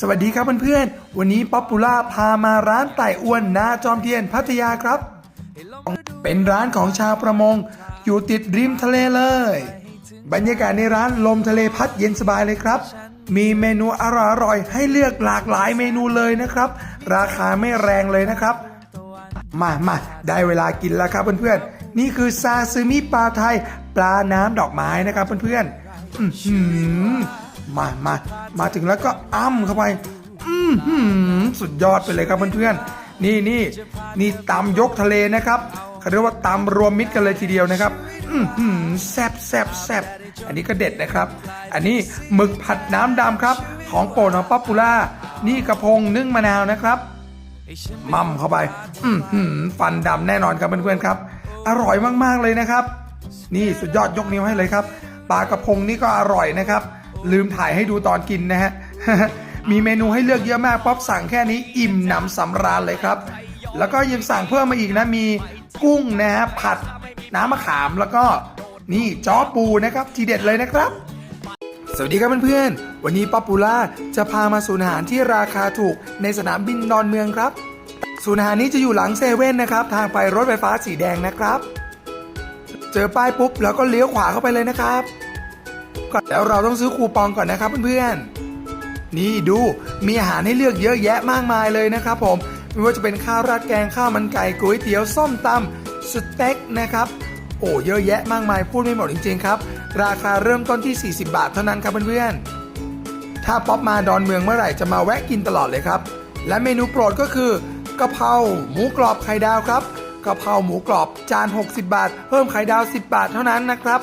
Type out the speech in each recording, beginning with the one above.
สวัสดีครับเพื่อนๆ วันนี้ป๊อปปูล่าพามาร้านไต่อ้วนนาจอมเทียนพัทยาครับ เป็นร้านของชาวประมง อยู่ติดริมทะเลเลย บรรยากาศในร้านลมทะเลพัดเย็นสบายเลยครับ มีเมนูอร่อยๆให้เลือกหลากหลายเมนูเลยนะครับ ราคาไม่แรงเลยนะครับ มามาได้เวลากินแล้วครับเพื่อนๆ นี่คือซาซิมิปลาไทยปลาน้ำดอกไม้นะครับเพื่อนๆอื้อหือ มามามาถึงแล้วก็อ้ำเข้าไป อือหือสุดยอดไปเลยครับเพื่อนๆนี่นี่นี่ตำยกทะเลนะครับเขาเรียกว่าตำรวมมิตรกันเลยทีเดียวนะครับ อือหือแซบแซบแซบอันนี้ก็เด็ดนะครับ อันนี้หมึกผัดน้ำดำครับ ของโปรดของป๊อปปูล่านี่กระพงนึ่งมะนาวนะครับมั่มเข้าไป อือหือฟันดำแน่นอนครับเพื่อนๆครับ อร่อยมากๆเลยนะครับ นี่สุดยอดยกนิ้วให้เลยครับปลากระพงนี่ก็อร่อยนะครับ ลืมถ่ายให้ดูตอนกินนะฮะ มีเมนูให้เลือกเยอะมาก ป๊อปสั่งแค่นี้อิ่มหนำสำราญเลยครับ แล้วก็ยังสั่งเพิ่มมาอีกนะ มีกุ้งนะฮะ ผัดน้ำมะขามแล้วก็นี่จ้อปูนะครับทีเด็ดเลยนะครับ สวัสดีครับเพื่อนๆ วันนี้ป๊อปปูล่าจะพามาศูนอาหารที่ราคาถูกในสนามบินดอนเมืองครับศูนย์อาหารนี้จะอยู่หลังเซเว่นนะครับ ทางไปรถไฟฟ้าสีแดงนะครับ เจอป้ายปุ๊บแล้วก็เลี้ยวขวาเข้าไปเลยนะครับ ก่อนแล้วเราต้องซื้อคูปองก่อนนะครับเพื่อนๆ นี่ดูมีอาหารให้เลือกเยอะแยะมากมายเลยนะครับผม ไม่ว่าจะเป็นข้าวราดแกงข้าวมันไก่ก๋วยเตี๋ยวส้มตำสเต็กนะครับ โอ้เยอะแยะมากมายพูดไม่หมดจริงๆครับ ราคาเริ่มต้นที่ 40 บาทเท่านั้นครับเพื่อนๆ ถ้าป๊อปมาดอนเมืองเมื่อไหร่จะมาแวะกินตลอดเลยครับ และเมนูโปรดก็คือกะเพราหมูกรอบไข่ดาวครับกะเพราหมูกรอบจาน 60 บาท เพิ่มไข่ดาว 10 บาทเท่านั้นนะครับ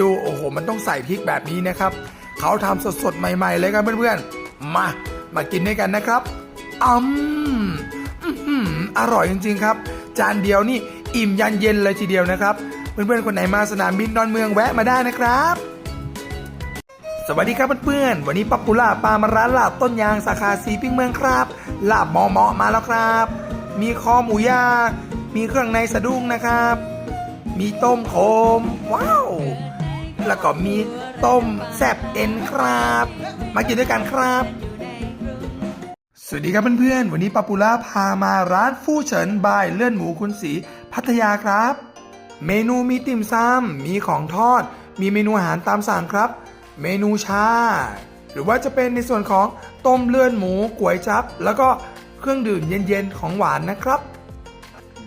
ดูโอ้โห มันต้องใส่พริกแบบนี้นะครับเขาทำสดๆ ใหม่ ๆ เลยครับเพื่อนๆ มา มากินด้วยกันนะครับอืมอร่อยจริงๆครับ จานเดียวนี่อิ่มยันเย็นเลยทีเดียวนะครับ เพื่อนๆ คนไหนมาสนามบินดอนเมืองแวะมาได้นะครับสวัสดีครับเพื่อนๆ วันนี้ป๊อปปูล่าปลามาร้านลาบต้นยางสาขาสีปิ้งเมืองครับ ลาบหมอเหมาะมาแล้วครับ มีคอหมูย่างมีเครื่องในสะดุ้งนะครับ มีต้มโคมว้าว แล้วก็มีต้มแซบเอ็นครับ มากินด้วยกันครับ สวัสดีครับเพื่อนๆ วันนี้ป๊อปปูล่าพามาร้านฟู่เฉินบายเลื่อนหมูคุณสีพัทยาครับ เมนูมีติ่มซำมีของทอด มีเมนูอาหารตามสั่งครับ เมนูชา หรือว่าจะเป็นในส่วนของต้มเลื่อนหมูก๋วยจับ แล้วก็เครื่องดื่มเย็นๆของหวานนะครับ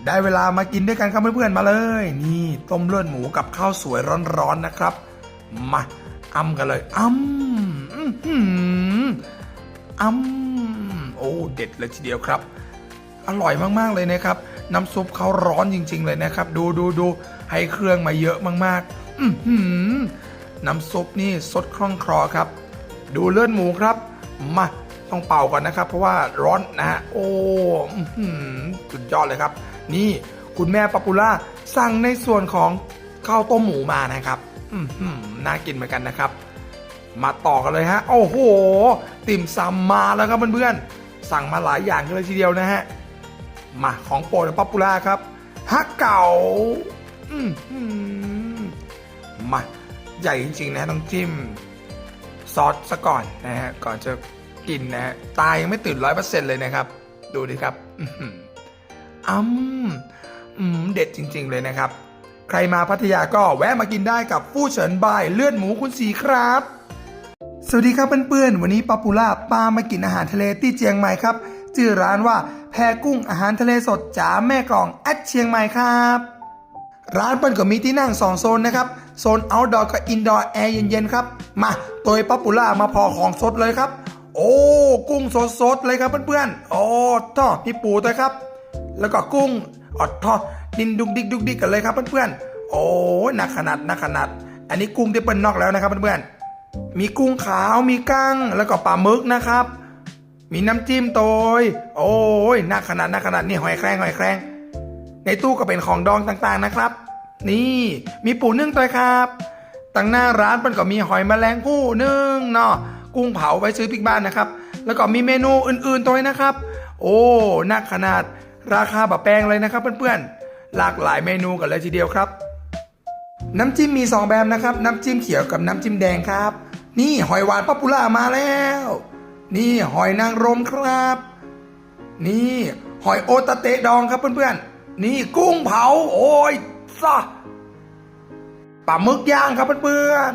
ได้เวลามากินด้วยกันครับเพื่อนๆมาเลย นี่ต้มเลือดหมูกับข้าวสวยร้อนๆนะครับ มาอ้ำกันเลยอ้ำอื้อหืออ้ำโอ้เด็ดเลยทีเดียวครับ อร่อยมากๆเลยนะครับ น้ำซุปเขาร้อนจริง ๆ เลยนะครับ ดูดูดูให้เครื่องมาเยอะมากๆ อือหือน้ำซุปนี่สดคล่องคลอครับ ดูเลือดหมูครับ มาต้องเป่าก่อนนะครับ เพราะว่าร้อนนะฮะโอ้หือสุดยอดเลยครับ นี่คุณแม่ป๊อปปูล่าสั่งในส่วนของข้าวต้มหมูมานะครับ น่ากินเหมือนกันนะครับ มาต่อกันเลยฮะ โอ้โห ติ่มซำมาแล้วครับเพื่อนๆ สั่งมาหลายอย่างเลยทีเดียวนะฮะ มาของโปรดป๊อปปูล่าครับฮักเก่ามาใหญ่จริงๆนะต้องจิ้มซอสซะก่อนนะฮะ ก่อนจะกินนะฮะ ตายยังไม่ตื่นร้อยเปอร์เซ็นต์เลยนะครับ ดูดิครับอื้อหืออืมอืมเด็ดจริง ๆเลยนะครับ ใครมาพัทยาก็แวะมากินได้กับฟู่เฉินบายเลือดหมูคุณสีครับ สวัสดีครับเพื่อนๆ วันนี้ป๊อปปูล่าปามากินอาหารทะเลที่เชียงใหม่ครับชื่อร้านว่าแพกุ้งอาหารทะเลสดจ๋าแม่กลองแอดเชียงใหม่ครับ ร้านเปิ้ลก็มีที่นั่ง 2 โซนนะครับ โซนอ outdoor กับ indoor แอร์เย็นๆครับ มาตัวป๊อปปูล่ามาพอของสดเลยครับ โอ้กุ้งสดๆเลยครับเพื่อนๆโอ้ท่อพี่ปูด้วยครับ แล้วก็กุ้งอดทอด ดินดุกดิกดุกดิกกันเลยครับเพื่อนๆ โอ้หนักขนาดหนักขนาด อันนี้กุ้งที่เปิ้ลนอกแล้วนะครับเพื่อนๆ มีกุ้งขาว มีกั้ง แล้วก็ปลาหมึกนะครับ มีน้ำจิ้มโตย โอ้ยหน่าขนาดหน่าขนาดนี่หอยแครงหอยแครงในตู้ก็เป็นของดองต่างๆนะครับ นี่มีปูนึ่งตัวครับตั้งหน้าร้านมันก็มีหอยแมลงผู้นึ่งเนาะกุ้งเผาไว้ซื้อปิกบ้านนะครับ แล้วก็มีเมนูอื่นๆตัวนะครับ โอ้น่าขนาดราคาแบบแพงเลยนะครับเพื่อนๆ หลากหลายเมนูกันเลยทีเดียวครับ น้ำจิ้มมี 2 แบบนะครับ น้ำจิ้มเขียวกับน้ำจิ้มแดงครับ นี่หอยหวานป๊อปปูล่ามาแล้ว นี่หอยนางรมครับ นี่หอยโอตาเตะดองครับเพื่อนๆ นี่กุ้งเผาโอ้ยซะปลาหมึกย่างครับเพื่อน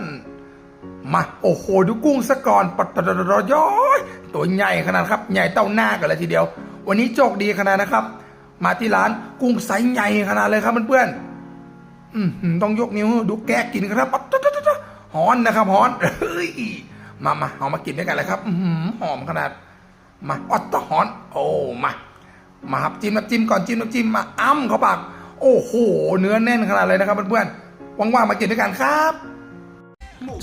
ๆ มาโอ้โหดูกุ้งสะก่อนปัดปัดปัดปัดย้อยตัวใหญ่ขนาดครับ ใหญ่เต้าหน้ากันเลยทีเดียว วันนี้โชคดีขนาดนะครับ มาที่ร้านกุ้งไซส์ใหญ่ขนาดเลยครับเพื่อนๆอืมต้องยกนิ้วดูแกะกินครับหอนนะครับหอนเฮ้ยมามาเอามากินด้วยกันเลยครับหอมขนาด มาออตตะหอน โอ้มามาครับจิ้มน้ำจิ้มก่อนจิ้มน้ำจิ้มมาอ้ำเข้าปากโอ้โห เนื้อแน่นขนาดเลยนะครับเพื่อนๆว่างๆมากินด้วยกันครับ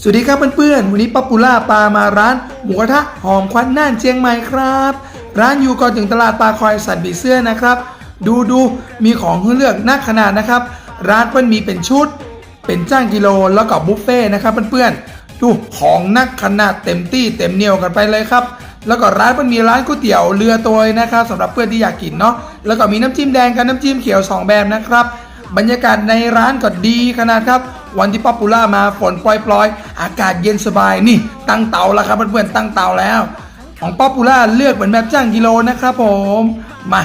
สวัสดีครับเพื่อนๆวันนี้ป๊อปปูล่าปลามาร้านหมูกระทะหอมควันน่านเชียงใหม่ครับ ร้านอยู่ก่อนถึงตลาดปลาคอยสัตว์บีเสื้อนะครับ ดูดูมีของให้เลือกนักขนาดนะครับ ร้านเพิ่อนมีเป็นชุด เป็นจ้างกิโลแล้วก็บุฟเฟ่ต์นะครับเพื่อนๆดูของนักขนาดเต็มที่เต็มเหนียวกันไปเลยครับแล้วก็ร้านมันมีร้านก๋วยเตี๋ยวเรือตัวนะครับสำหรับเพื่อนที่อยากกินเนาะแล้วก็มีน้ำจิ้มแดงกับน้ำจิ้มเขียวสองแบบนะครับ บรรยากาศในร้านก็ดีขนาดครับ วันที่ป๊อปปูล่ามาฝนปล่อยๆ อากาศเย็นสบายนี่ ตั้งเตาแล้วครับเพื่อนๆตั้งเตาแล้ว ของป๊อปปูล่าเลือกเหมือนแบบจ้างกิโลนะครับผมมา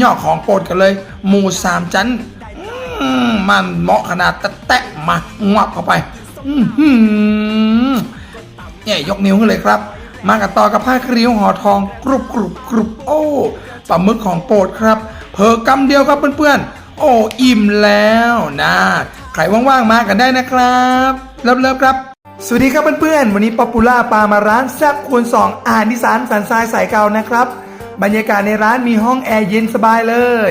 ย่อของโปรดกันเลย หมูสามชั้นมมันเหมาะขนาดแตะมางวับเข้าไปเนี่ยยกนิ้วเลยครับ มากันต่อกับผ้าคริ้วห่อทองกรุบกรุบกรุบโอ้ปลาหมึกของโปรดครับ เพอกำเดียวครับเพื่อนๆ โอ้อิ่มแล้วนะใครว่างๆมากันได้นะครับเริ่มเริ่มครับสวัสดีครับเพื่อนๆ วันนี้ป๊อปปูล่าปลามาร้านแซ่บคูณสองอาหารอีสานสันทรายสายเก่านะครับ บรรยากาศในร้านมีห้องแอร์เย็นสบายเลย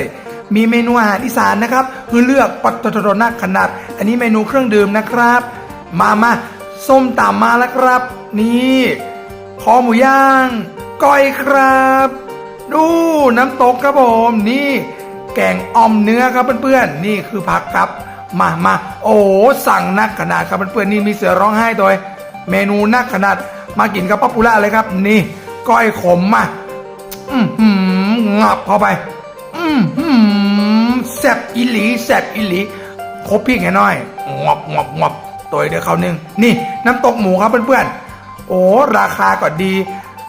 มีเมนูอาหารอีสานนะครับคือเลือกปัตตตนักขนาด อันนี้เมนูเครื่องดื่มนะครับ มามาส้มตำมาแล้วครับ นี่คอหมูย่างก้อยครับ ดูน้ำตกครับผมนี่ แกงอ่อมเนื้อครับเพื่อนๆนี่คือผักครับ มามาโอ้สั่งนักขนาดครับเพื่อนๆนี่มีเสือร้องไห้ตัวเมนูนักขนาดมากินกับป๊อปปูล่าเลยครับ นี่ก้อยขมมา อืมหงับเข้าไปอืมหืมแซบอิหลีแซบอิหลีครบพี่แค่น้อยงอบงอบงอบตัวเดียวเขาหนึ่งนี่น้ำตกหมูครับเพื่อนๆ โอ้ราคาก็ดี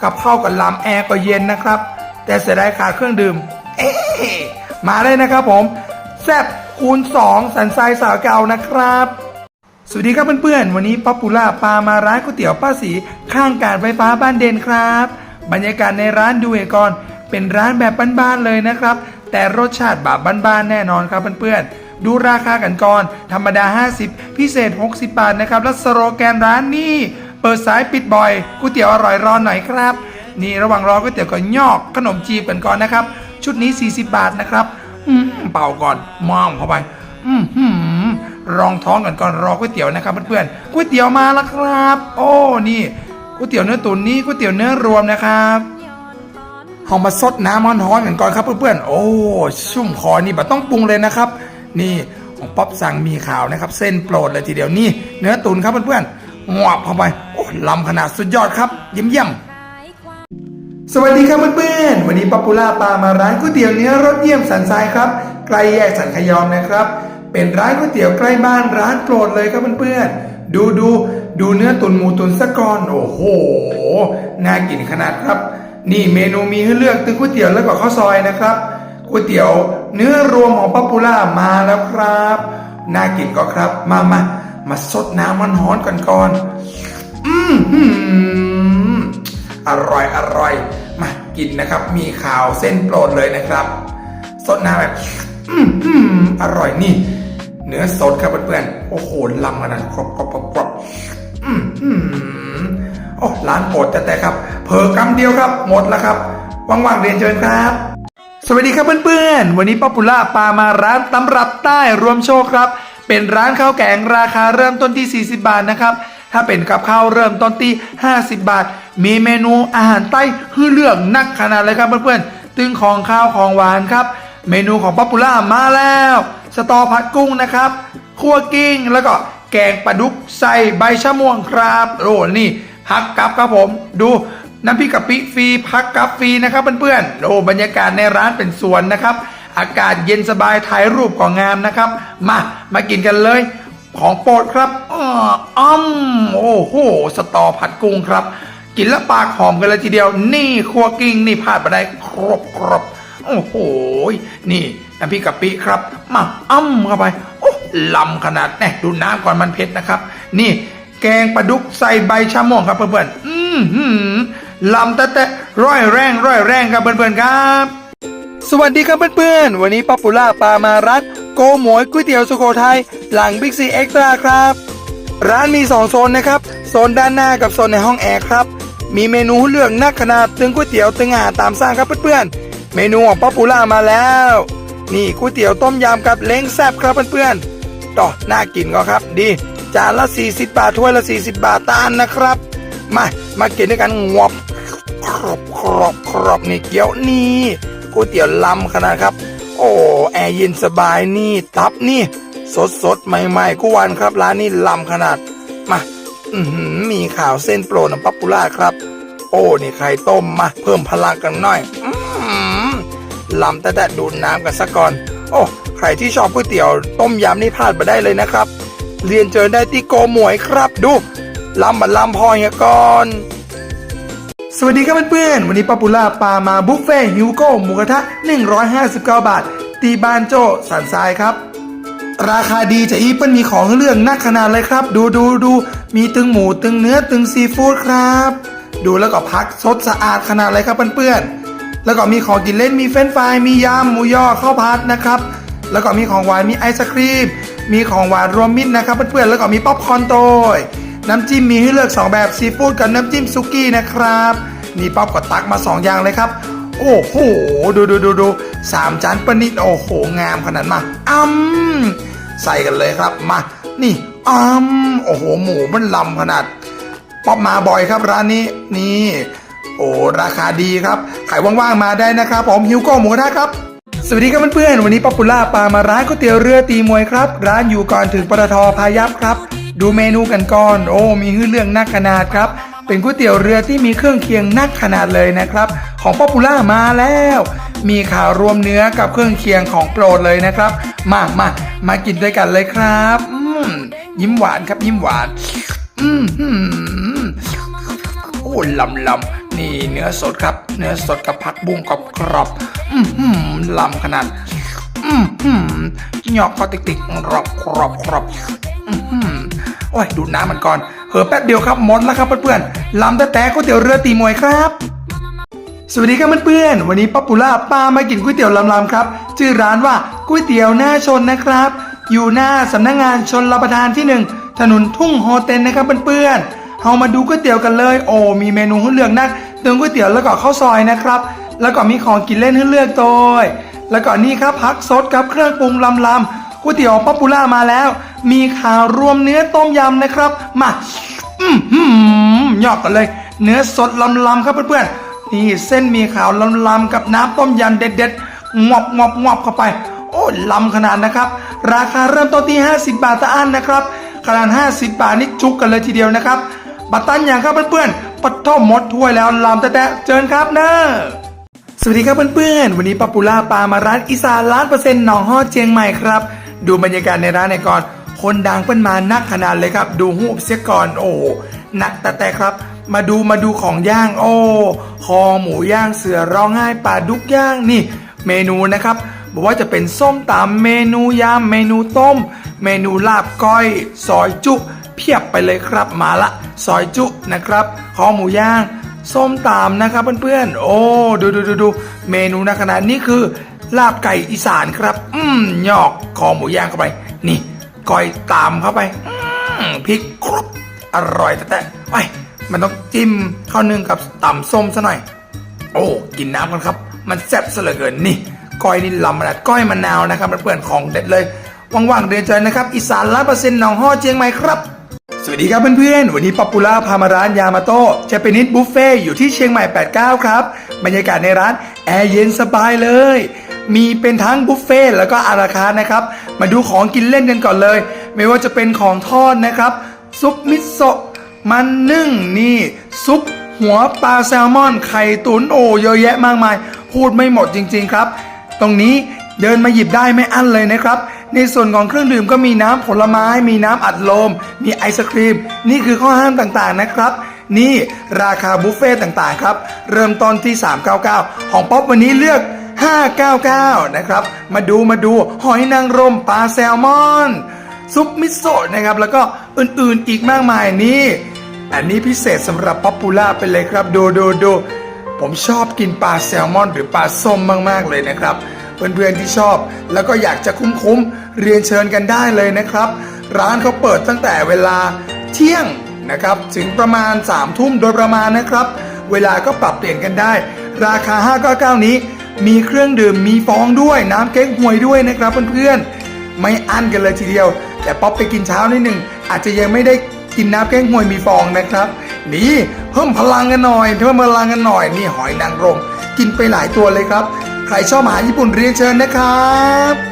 กับข้าวกับลำแอร์ก็เย็นนะครับ แต่เสียดายขาดเครื่องดื่ม เอ๊มาได้นะครับผม แซบคูณสองสันทรายสาวเก่านะครับ สวัสดีครับเพื่อนๆ วันนี้ป๊อปปูล่าปามาร้านก๋วยเตี๋ยวป้าสีข้างการไฟฟ้าบ้านเด่นครับ บรรยากาศในร้านดูเอกอนเป็นร้านแบบบ้านๆเลยนะครับ แต่รสชาติแบบบ้านๆแน่นอนครับเพื่อนๆ ดูราคากันก่อน ธรรมดา 50 พิเศษ 60 บาทนะครับ และสโลแกนร้านนี่เปิดสายปิดบ่อยก๋วยเตี๋ยวอร่อยรอหน่อยครับ นี่ระหว่างรอก๋วยเตี๋ยวก็ยอกขนมจีบกันก่อนนะครับ ชุดนี้ 40 บาทนะครับอืมเป่าก่อนมอมเข้าไปอืมหืมรองท้องกันก่อนรอก๋วยเตี๋ยวนะครับเพื่อนๆก๋วยเตี๋ยวมาแล้วครับ โอ้นี่ ก๋วยเตี๋ยวเนื้อตุ๋นนี่ก๋วยเตี๋ยวเนื้อรวมนะครับเอามาซดน้ำร้อนๆกันก่อนครับเพื่อนๆ โอ้ชุ่มคอนี่แบบต้องปรุงเลยนะครับ นี่ของป๊อปสั่งมีขาวนะครับ เส้นโปรดเลยทีเดียวนี่ เนื้อตุ๋นครับเพื่อนๆงวบเข้าไปโอ้ลำขนาดสุดยอดครับเยี่ยมเยี่ยมๆสวัสดีครับเพื่อนๆวันนี้ป๊อปปูล่าปามาร้านก๋วยเตี๋ยวเนื้อรสเยี่ยมสันทรายครับใกล้แยกสันขยอมนะครับ เป็นร้านก๋วยเตี๋ยวใกล้บ้านร้านโปรดเลยครับเพื่อนๆ ดูดูดูเนื้อตุนหมูตุนสะกอนโอ้โหน่ากินขนาดครับ นี่เมนูมีให้เลือกตึงก๋วยเตี๋ยวแล้วก็ข้าวซอยนะครับก๋วยเตี๋ยว เนื้อรวมของป๊อปปูล่ามาแล้วครับน่ากินก็ครับ มามามาสดน้ำมันร้อนก่อนก่อนอืมอร่อยอร่อยมากินนะครับ มีข่าวเส้นโปรดเลยนะครับ สดน้ำแบบ อืมอร่อยนี่ เนื้อสดครับเพื่อนๆ โอ้โหลำขนาดกรอบกรอบกรอบโอ้ร้านโปรดแต่แต่ครับ เพอกำเดียวครับ หมดแล้วครับ ว่างๆเรียนเชิญครับ สวัสดีครับเพื่อนๆ วันนี้ป๊อปปูล่าปามาร้านตำรับใต้รวมโชคครับ เป็นร้านข้าวแกงราคาเริ่มต้นที่ 40 บาทนะครับถ้าเป็นกับข้าวเริ่มต้นที่ 50 บาท มีเมนูอาหารใต้ให้เลือกนักขนาดเลยครับเพื่อนๆตึงของข้าวของหวานครับ เมนูของป๊อปปูล่ามาแล้ว สตอผัดกุ้งนะครับคั่วกิ้งแล้วก็แกงปลาดุกใส่ใบชะม่วงครับโอ้นี่พักกับครับผมดูน้ำพริกกะปิฟรีพักกับฟรีนะครับเพื่อนๆโอ้บรรยากาศในร้านเป็นสวนนะครับ อากาศเย็นสบายถ่ายรูปก็งามนะครับ มามากินกันเลย ของโปรดครับอ้ออ้อมโอ้โหสตอผัดกุ้งครับ กินแล้วปากหอมกันเลยทีเดียว นี่ครัวกิ้งนี่พลาดไปได้ครบครบโอ้โหนี่น้ำพริกกะปิครับ มาอ้ำเข้าไปโอ้ลำขนาดแน่ดูน้ำก่อนมันเผ็ดนะครับ นี่แกงปลาดุกใส่ใบชะม่วงครับเพื่อนๆอืมหืมลำแต่แต่ร้อยแรงร้อยแรงครับเพื่อนๆครับ สวัสดีครับเพื่อนๆ วันนี้ป๊อปปูล่าปามารัดโกหมวยก๋วยเตี๋ยวสุโขทัยหลังบิ๊กซีเอ็กซ์ตร้าครับ ร้านมี 2 โซนนะครับ โซนด้านหน้ากับโซนในห้องแอร์ครับ มีเมนูเลือกนักขนาด ตึงก๋วยเตี๋ยวตึงอาหารตามสั่งครับเพื่อนๆ เมนูของป๊อปปูล่ามาแล้ว นี่ก๋วยเตี๋ยวต้มยำกับเล้งแซบครับเพื่อนๆต่อน่ากินก็ครับ ดี จานละ 40 บาทถ้วยละ 40 บาทตานนะครับ มามากินด้วยกันงวบครอบครอบครอบนี่เกี๊ยวนี่ก๋วยเตี๋ยวลำขนาดครับ โอ้แอร์เย็นสบายนี่ตับนี่ สดสดใหม่ๆกุวันครับร้านนี้ลำขนาดมาอืมีข่าวเส้นโปรน้ำปัปปูล่าครับ โอ้นี่ไข่ต้มมาเพิ่มพลังกันหน่อยอือหือ ลำแต่แต่ดูน้ำกันซะก่อน โอ้ใครที่ชอบก๋วยเตี๋ยวต้มยำนี่พลาดไปได้เลยนะครับ เรียนเจอได้ที่โกหมวยครับดูลำบันลำพอเฮียก่อนสวัสดีครับเพื่อนๆ วันนี้ป๊อปปูล่าปามาบุฟเฟ่ฮิวโก้หมูกระทะ 159 บาท ตีบานโจสันทรายครับ ราคาดีจะอีเปิ้ลมีของเลือกนักขนาดเลยครับ ดูดูดูมีตึงหมูตึงเนื้อตึงซีฟู้ดครับ ดูแล้วก็พักสดสะอาดขนาดเลยครับเพื่อนๆ แล้วก็มีของกินเล่นมีเฟรนฟรายมียำหมูยอข้าวผัดนะครับ แล้วก็มีของหวานมีไอศครีมมีของหวานรวมมิตรนะครับเพื่อนๆแล้วก็มีป๊อปคอร์นโตยน้ำจิ้มมีให้เลือก 2 แบบซีฟู้ดกับน้ำจิ้มซุกี้นะครับนี่ป๊อปก็ตักมา 2 อย่างเลยครับ โอ้โหดูดูดูดูสามจานประนิดโอ้โหงามขนาดมาอ้ำใส่กันเลยครับมา นี่อ้ำโอ้โหหมูมันลำขนาดป๊อปมาบ่อยครับร้านนี้นี่ โอ้ราคาดีครับขายว่างๆมาได้นะครับผมฮิวโก้หมูกระทะครับสวัสดีครับเพื่อนๆวันนี้ป๊อปปูล่าปามาร้านก๋วยเตี๋ยวเรือตีมวยครับ ร้านอยู่ก่อนถึงปตทพายัพครับ ดูเมนูกันก่อนโอ้มีให้เรื่องนักขนาดครับ เป็นก๋วยเตี๋ยวเรือที่มีเครื่องเคียงนักขนาดเลยนะครับ ของป๊อปปูล่ามาแล้ว มีข่าวรวมเนื้อกับเครื่องเคียงของโปรดเลยนะครับ มามามากินด้วยกันเลยครับอืยิ้มหวานครับยิ้มหวาน อืมหืมโอ้ลำลำ นี่เนื้อสดครับ เนื้อสดกับผักบุ้งกรอบกรอบอืมลำขนาดอืมหืมหยอกก็ติกติกรอบกรอบกรอบอืมโอ้ยดูน้ำมันก่อนเหอแป๊บเดียวครับหมดแล้วครับเพื่อนๆลำแต่แต่ก๋วยเตี๋ยวเรือตีมวยครับ สวัสดีครับเพื่อนๆวันนี้ป๊อปปูล่าปามากินก๋วยเตี๋ยวลำๆครับชื่อร้านว่าก๋วยเตี๋ยวหน้าชนนะครับ อยู่หน้าสำนักงงานชนรับประทานที่หนึ่งถนนทุ่งโฮเทลนะครับเพื่อนๆเฮามาดูก๋วยเตี๋ยวกันเลย โอ้มีเมนูให้เลือกนัก เติมก๋วยเตี๋ยวแล้วก็ข้าวซอยนะครับ แล้วก็มีของกินเล่นให้เลือกโดยแล้วก็นี่ครับพักสดกับเครื่องปรุงลำๆก๋วยเตี๋ยวป๊อปปูล่ามาแล้ว มีข่าวรวมเนื้อต้มยำนะครับ มาอืมหืมหยอกกันเลย เนื้อสดลำๆครับเพื่อนๆนี่เส้นมีขาวลำๆกับน้ำต้มยำเด็ดๆงอบงอบงอบเข้าไป โอ้ลำขนาดนะครับ ราคาเริ่มต้นที่ 50 บาทต่ออันนะครับขนาด 50 บาทนี่จุกกันเลยทีเดียวนะครับ บัตรตันอย่างครับเพื่อนๆ ปัดท่อมดถ้วยแล้วลำแต่แต่เจิญครับเนอะสวัสดีครับเพื่อนๆ วันนี้ปปูล่าปามาร้านอีสานล้านเปอร์เซ็นต์หนองฮอเชียงใหม่ครับ ดูบรรยากาศในร้านในก่อน คนดังเปิ้นมานักขนาดเลยครับ ดูหูบเสียก่อนโอ้หนักแต่แต่ครับ มาดูมาดูของย่างโอ้คอหมูย่างเสือร้องไห้ปลาดุกย่างนี่ เมนูนะครับบอกว่าจะเป็นส้มตำเมนูยำเมนูต้ม เมนูลาบก้อย ซอยจุ เพียบไปเลยครับมาละซอยจุนะครับคอหมูย่างส้มตำนะครับเพื่อนๆ โอ้ดูดูดูดูเมนูนะขนาดนี้คือลาบไก่อีสานครับ อืมหยอกคอหมูย่างเข้าไป นี่ก้อยตามเข้าไปอืมพริกครบอร่อยแต่แต่ไว้มันต้องจิ้มข้าวนึ่งกับตำส้มซะหน่อย โอ้กินน้ำกันครับ มันแซ่บซะเหลือเกินนี่ก้อยนี่ลำขนาดก้อยมะนาวนะครับเพื่อนๆของเด็ดเลยว่างๆเรียนจอนะครับอีสานร้านเปอร์เซ็นต์หนองฮอเจียงใหม่ครับ สวัสดีครับเพื่อนๆ วันนี้ป๊อปปูล่าพามาร้านยามาโต้เจแปนิสบุฟเฟ่อยู่ที่เชียงใหม่ 89 ครับ บรรยากาศในร้านแอร์เย็นสบายเลย มีเป็นทั้งบุฟเฟ่แล้วก็อาราคาร์ทนะครับ มาดูของกินเล่นกันก่อนเลย ไม่ว่าจะเป็นของทอดนะครับ ซุปมิโซะมันนึ่งนี่ ซุปหัวปลาแซลมอนไข่ตุ๋นโอเยอะแยะมากมาย พูดไม่หมดจริงๆครับ ตรงนี้เดินมาหยิบได้ไม่อั้นเลยนะครับ ในส่วนของเครื่องดื่มก็มีน้ำผลไม้ มีน้ำอัดลม มีไอศครีม นี่คือข้อห้ามต่างๆนะครับ นี่ราคาบุฟเฟ่ต่างๆครับ เริ่มต้นที่ 399 ของป๊อปวันนี้เลือก 599 นะครับ มาดูมาดูหอยนางรมปลาแซลมอน ซุปมิโซะนะครับ แล้วก็อื่นๆอีกมากมายนี่ อันนี้พิเศษสำหรับป๊อปปูล่าไปเลยครับ ดูดูดูผมชอบกินปลาแซลมอน หรือปลาส้มมากๆเลยนะครับ เพื่อนๆที่ชอบ แล้วก็อยากจะคุ้มๆเรียนเชิญกันได้เลยนะครับ ร้านเขาเปิดตั้งแต่เวลาเที่ยงนะครับถึงประมาณ3ามทุ่มโดยประมาณนะครับ เวลาก็ปรับเปลี่ยนกันได้ ราคา 599 นี้ มีเครื่องดื่มมีฟองด้วยน้ำเก๊กฮวยด้วยนะครับเพื่อนๆไม่อั้นกันเลยทีเดียว แต่ป๊อปไปกินเช้านิดหนึ่งอาจจะยังไม่ได้กินน้ำแกงฮวยมีฟองนะครับ นี่เพิ่มพลังกันหน่อยเพิ่มพลังกันหน่อยนี่หอยนางรมกินไปหลายตัวเลยครับ ใครชอบอาหารญี่ปุ่นเรียนเชิญนะครับ